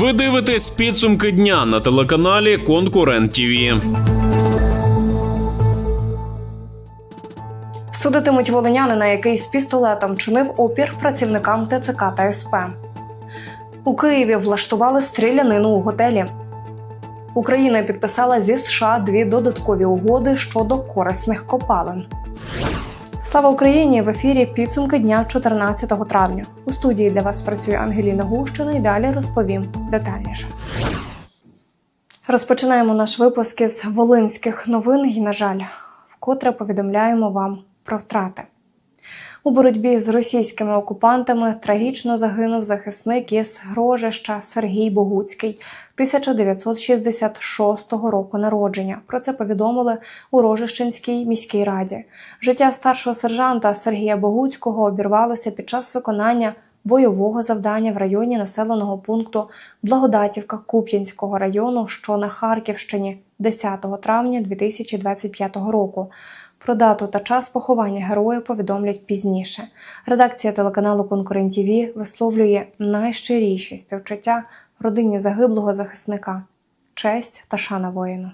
Ви дивитесь підсумки дня на телеканалі Конкурент ТІВІ. Судитимуть волинянина, який з пістолетом чинив опір працівникам ТЦК та СП. У Києві влаштували стрілянину у готелі. Україна підписала зі США дві додаткові угоди щодо корисних копалин. Слава Україні! В ефірі підсумки дня 14 травня. У студії для вас працює Ангеліна Гущина і далі розповім детальніше. Розпочинаємо наш випуск із волинських новин і, на жаль, вкотре повідомляємо вам про втрати. У боротьбі з російськими окупантами трагічно загинув захисник із Грожища Сергій Богуцький 1966 року народження. Про це повідомили у Рожищенській міській раді. Життя старшого сержанта Сергія Богуцького обірвалося під час виконання бойового завдання в районі населеного пункту Благодатівка Куп'янського району, що на Харківщині 10 травня 2025 року. Про дату та час поховання героя повідомлять пізніше. Редакція телеканалу Конкурент ТІВІ висловлює найщиріші співчуття родині загиблого захисника, честь та шана воїну.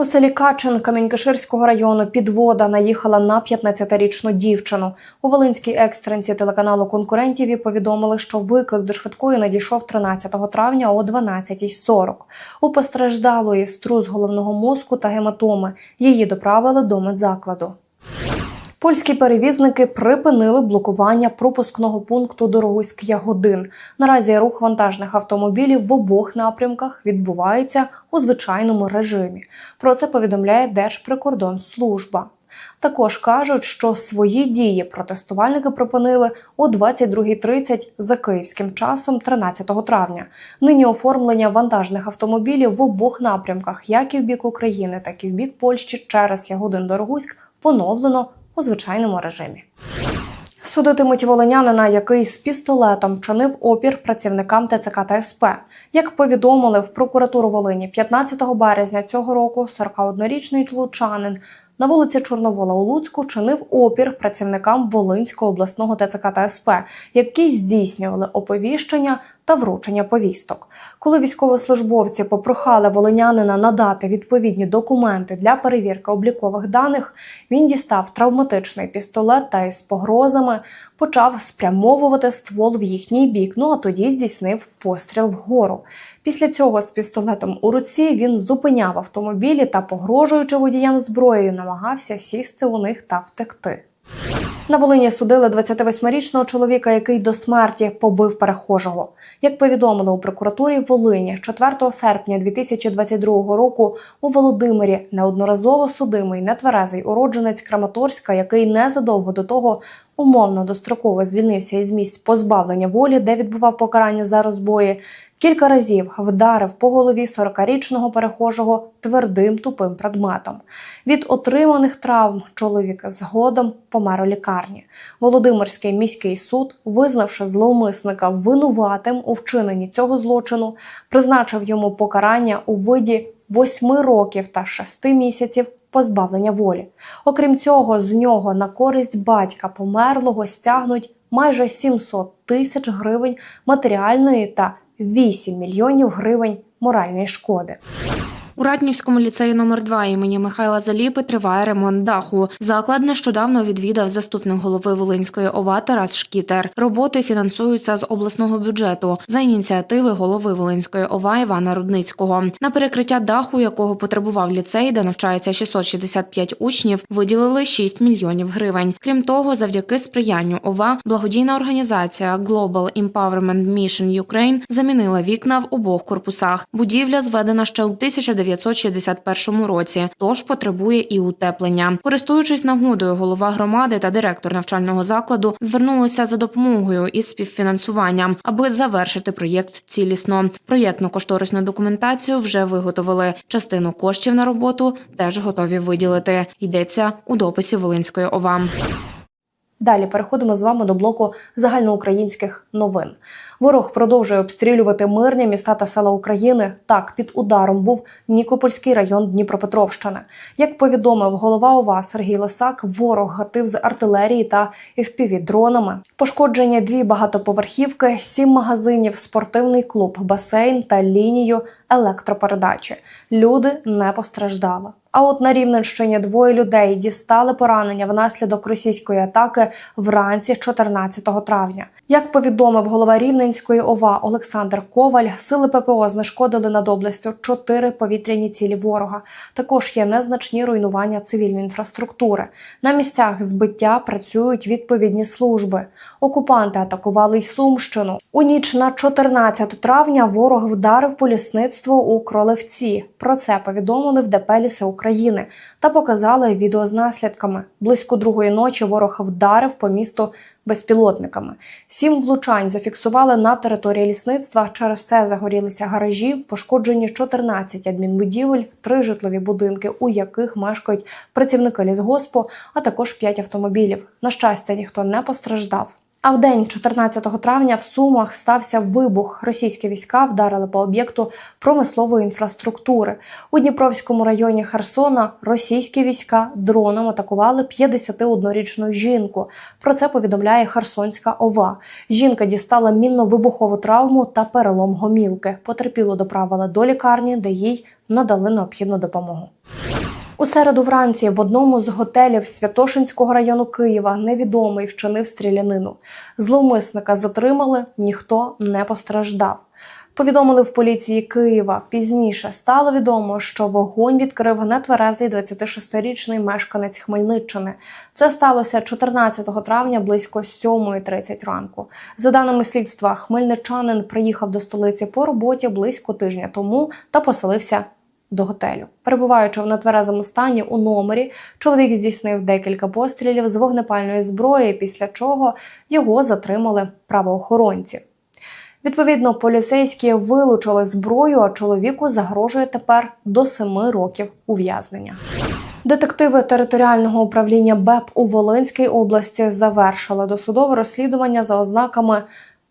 У селі Качин Камінь-Каширського району підвода наїхала на 15-річну дівчину. У Волинській екстренці телеканалу конкурентів повідомили, що виклик до швидкої надійшов 13 травня о 12.40. У постраждалої струс головного мозку та гематоми. Її доправили до медзакладу. Польські перевізники припинили блокування пропускного пункту Дорогуськ Ягодин. Наразі рух вантажних автомобілів в обох напрямках відбувається у звичайному режимі. Про це повідомляє Держприкордонслужба. Також кажуть, що свої дії протестувальники припинили о 22.30 за київським часом 13 травня. Нині оформлення вантажних автомобілів в обох напрямках, як і в бік України, так і в бік Польщі через Ягодин Дорогуськ, поновлено у звичайному режимі. Судитимуть волинянина, який з пістолетом чинив опір працівникам ТЦК та СП. Як повідомили в прокуратуру Волині 15 березня цього року, 41-річний тлучанин на вулиці Чорновола у Луцьку чинив опір працівникам Волинського обласного ТЦК та СП, які здійснювали оповіщення та вручення повісток. Коли військовослужбовці попрохали волинянина надати відповідні документи для перевірки облікових даних, він дістав травматичний пістолет та із погрозами почав спрямовувати ствол в їхній бік. Ну а тоді здійснив постріл вгору. Після цього з пістолетом у руці він зупиняв автомобілі та, погрожуючи водіям зброєю, намагався сісти у них та втекти. На Волині судили 28-річного чоловіка, який до смерті побив перехожого. Як повідомили у прокуратурі Волині, 4 серпня 2022 року у Володимирі неодноразово судимий нетверезий уродженець Краматорська, який незадовго до того умовно достроково звільнився із місць позбавлення волі, де відбував покарання за розбої. Кілька разів вдарив по голові 40-річного перехожого твердим тупим предметом. Від отриманих травм чоловік згодом помер у лікарні. Володимирський міський суд, визнавши зловмисника винуватим у вчиненні цього злочину, призначив йому покарання у виді 8 років та 6 місяців позбавлення волі. Окрім цього, з нього на користь батька померлого стягнуть майже 700 тисяч гривень матеріальної та 8 мільйонів гривень моральної шкоди. У Ратнівському ліцеї номер 2 імені Михайла Заліпи триває ремонт даху. Заклад нещодавно відвідав заступник голови Волинської ОВА Тарас Шкітер. Роботи фінансуються з обласного бюджету за ініціативи голови Волинської ОВА Івана Рудницького. На перекриття даху, якого потребував ліцей, де навчається 665 учнів, виділили 6 мільйонів гривень. Крім того, завдяки сприянню ОВА, благодійна організація Global Empowerment Mission Ukraine замінила вікна в обох корпусах. Будівля зведена ще у 1900 1961 році, тож потребує і утеплення. Користуючись нагодою, голова громади та директор навчального закладу звернулися за допомогою із співфінансуванням, аби завершити проєкт цілісно. Проєктно-кошторисну документацію вже виготовили. Частину коштів на роботу теж готові виділити. Йдеться у дописі Волинської ОВА. Далі переходимо з вами до блоку загальноукраїнських новин. Ворог продовжує обстрілювати мирні міста та села України. Так, під ударом був Нікопольський район Дніпропетровщини. Як повідомив голова ОВА Сергій Лисак, ворог гатив з артилерії та fpv дронами. Пошкоджені дві багатоповерхівки, сім магазинів, спортивний клуб, басейн та лінію електропередачі. Люди не постраждали. А от на Рівненщині двоє людей дістали поранення внаслідок російської атаки вранці 14 травня. Як повідомив голова Рівненської ОВА Олександр Коваль, сили ППО знешкодили над областю чотири повітряні цілі ворога. Також є незначні руйнування цивільної інфраструктури. На місцях збиття працюють відповідні служби. Окупанти атакували й Сумщину. У ніч на 14 травня ворог вдарив по лісництву у Кролевці. Про це повідомили в ДП «Ліси України та показали відео з наслідками. Близько другої ночі ворог вдарив по місту безпілотниками. Сім влучань зафіксували на території лісництва. Через це загорілися гаражі, пошкоджені 14 адмінбудівель, три житлові будинки, у яких мешкають працівники лісгоспу, а також 5 автомобілів. На щастя, ніхто не постраждав. А в день 14 травня в Сумах стався вибух. Російські війська вдарили по об'єкту промислової інфраструктури. У Дніпровському районі Херсона російські війська дроном атакували 51-річну жінку. Про це повідомляє Херсонська ОВА. Жінка дістала мінно-вибухову травму та перелом гомілки. Потерпіло доправили до лікарні, де їй надали необхідну допомогу. У середу вранці в одному з готелів Святошинського району Києва невідомий вчинив стрілянину. Зловмисника затримали, ніхто не постраждав. Повідомили в поліції Києва. Пізніше стало відомо, що вогонь відкрив нетверезий 26-річний мешканець Хмельниччини. Це сталося 14 травня близько 7.30 ранку. За даними слідства, хмельничанин приїхав до столиці по роботі близько тижня тому та поселився до готелю. Перебуваючи в нетверезому стані у номері, чоловік здійснив декілька пострілів з вогнепальної зброї, після чого його затримали правоохоронці. Відповідно, поліцейські вилучили зброю, а чоловіку загрожує тепер до семи років ув'язнення. Детективи територіального управління БЕП у Волинській області завершили досудове розслідування за ознаками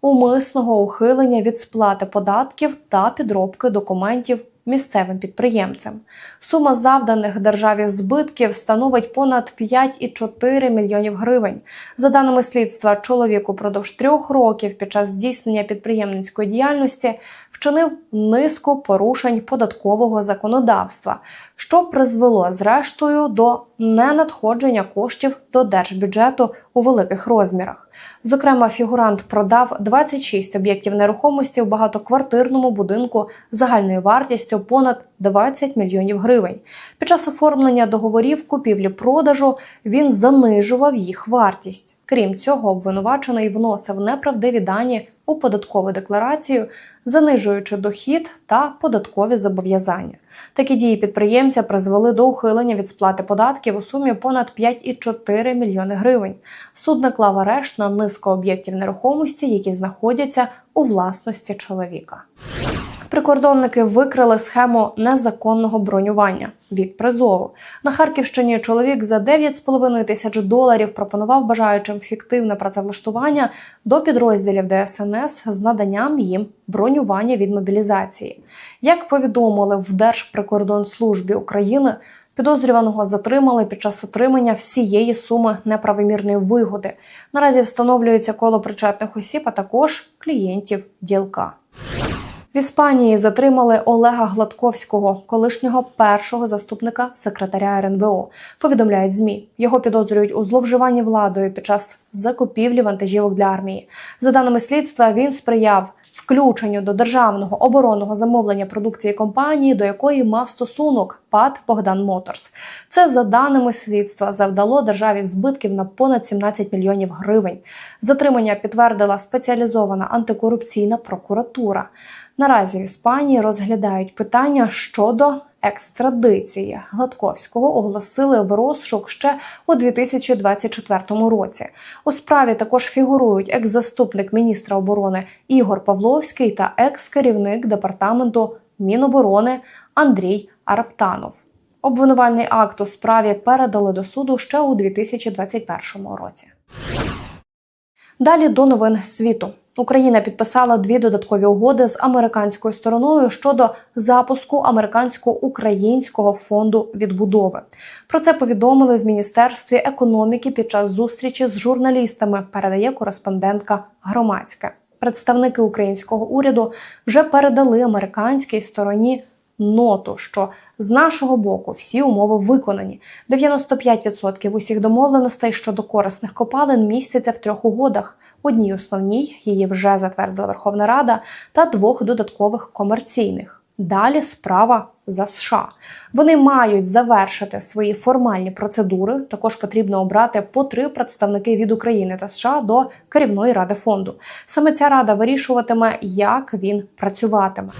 умисного ухилення від сплати податків та підробки документів місцевим підприємцям. Сума завданих державі збитків становить понад 5,4 мільйонів гривень. За даними слідства, чоловік упродовж трьох років під час здійснення підприємницької діяльності вчинив низку порушень податкового законодавства, що призвело зрештою до ненадходження коштів до держбюджету у великих розмірах. Зокрема, фігурант продав 26 об'єктів нерухомості в багатоквартирному будинку загальною вартістю понад 20 мільйонів гривень. Під час оформлення договорів купівлі-продажу він занижував їх вартість. Крім цього, обвинувачений вносив неправдиві дані у податкову декларацію, занижуючи дохід та податкові зобов'язання. Такі дії підприємця призвели до ухилення від сплати податків у сумі понад 5,4 мільйони гривень. Суд наклав арешт на низку об'єктів нерухомості, які знаходяться у власності чоловіка. Прикордонники викрили схему незаконного бронювання від призову. На Харківщині чоловік за 9,5 тисяч доларів пропонував бажаючим фіктивне працевлаштування до підрозділів ДСНС з наданням їм бронювання від мобілізації. Як повідомили в Держприкордонслужбі України, Підозрюваного затримали під час отримання всієї суми неправомірної вигоди. Наразі встановлюється коло причетних осіб, а також клієнтів ділка. В Іспанії затримали Олега Гладковського, колишнього першого заступника секретаря РНБО. Повідомляють змі. Його підозрюють у зловживанні владою під час закупівлі вантажівок для армії. За даними слідства, він сприяв включенню до державного оборонного замовлення продукції компанії, до якої мав стосунок ПАД Богдан Моторс. Це за даними слідства завдало державі збитків на понад 17 мільйонів гривень. Затримання підтвердила спеціалізована антикорупційна прокуратура. Наразі в Іспанії розглядають питання щодо екстрадиції. Гладковського оголосили в розшук ще у 2024 році. У справі також фігурують екс-заступник міністра оборони Ігор Павловський та екс-керівник департаменту Міноборони Андрій Араптанов. Обвинувальний акт у справі передали до суду ще у 2021 році. Далі до новин світу. Україна підписала дві додаткові угоди з американською стороною щодо запуску американсько-українського фонду відбудови. Про це повідомили в міністерстві економіки під час зустрічі з журналістами. Передає кореспондентка громадська. Представники українського уряду вже передали американській стороні ноту, що з нашого боку всі умови виконані. 95% усіх домовленостей щодо корисних копалин містяться в трьох угодах. Одній основній її вже затвердила Верховна Рада, та двох додаткових комерційних. Далі справа за США. Вони мають завершити свої формальні процедури. Також потрібно обрати по три представники від України та США до керівної ради фонду. Саме ця рада вирішуватиме, як він працюватиме.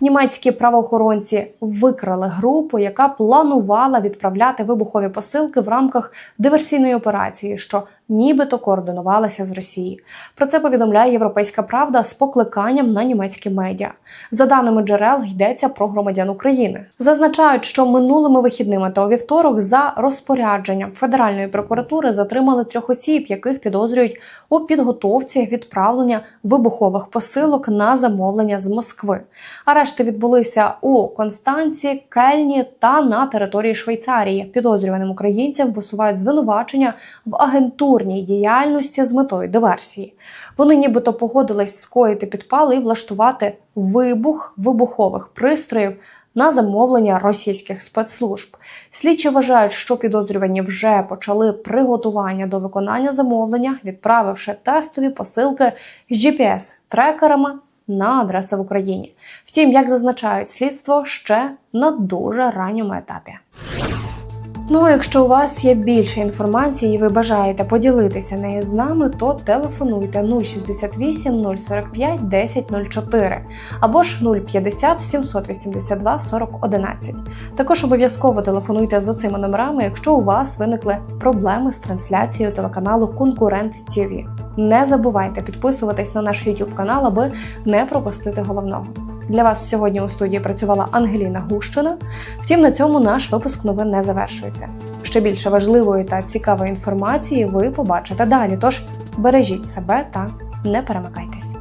Німецькі правоохоронці викрали групу, яка планувала відправляти вибухові посилки в рамках диверсійної операції, що нібито координувалася з Росії. Про це повідомляє Європейська Правда з покликанням на німецькі медіа. За даними джерел, йдеться про громадян України. Зазначають, що минулими вихідними та у вівторок за розпорядженням Федеральної прокуратури затримали трьох осіб, яких підозрюють у підготовці відправлення вибухових посилок на замовлення з Москви. Арешти відбулися у Констанці, Кельні та на території Швейцарії. Підозрюваним українцям висувають звинувачення в агентурній діяльності з метою диверсії. Вони нібито погодились скоїти підпали і влаштувати вибух вибухових пристроїв. На замовлення російських спецслужб слідчі вважають, що підозрювані вже почали приготування до виконання замовлення, відправивши тестові посилки з GPS-трекерами на адреси в Україні. Втім, як зазначають слідство, ще на дуже ранньому етапі. Ну, якщо у вас є більше інформації і ви бажаєте поділитися нею з нами, то телефонуйте 068 045 1004 або ж 050 782 40 11. Також обов'язково телефонуйте за цими номерами, якщо у вас виникли проблеми з трансляцією телеканалу Конкурент ТІВІ. Не забувайте підписуватись на наш YouTube канал, аби не пропустити головного. Для вас сьогодні у студії працювала Ангеліна Гущина. Втім, на цьому наш випуск новин не завершується. Ще більше важливої та цікавої інформації ви побачите далі. Тож бережіть себе та не перемикайтесь.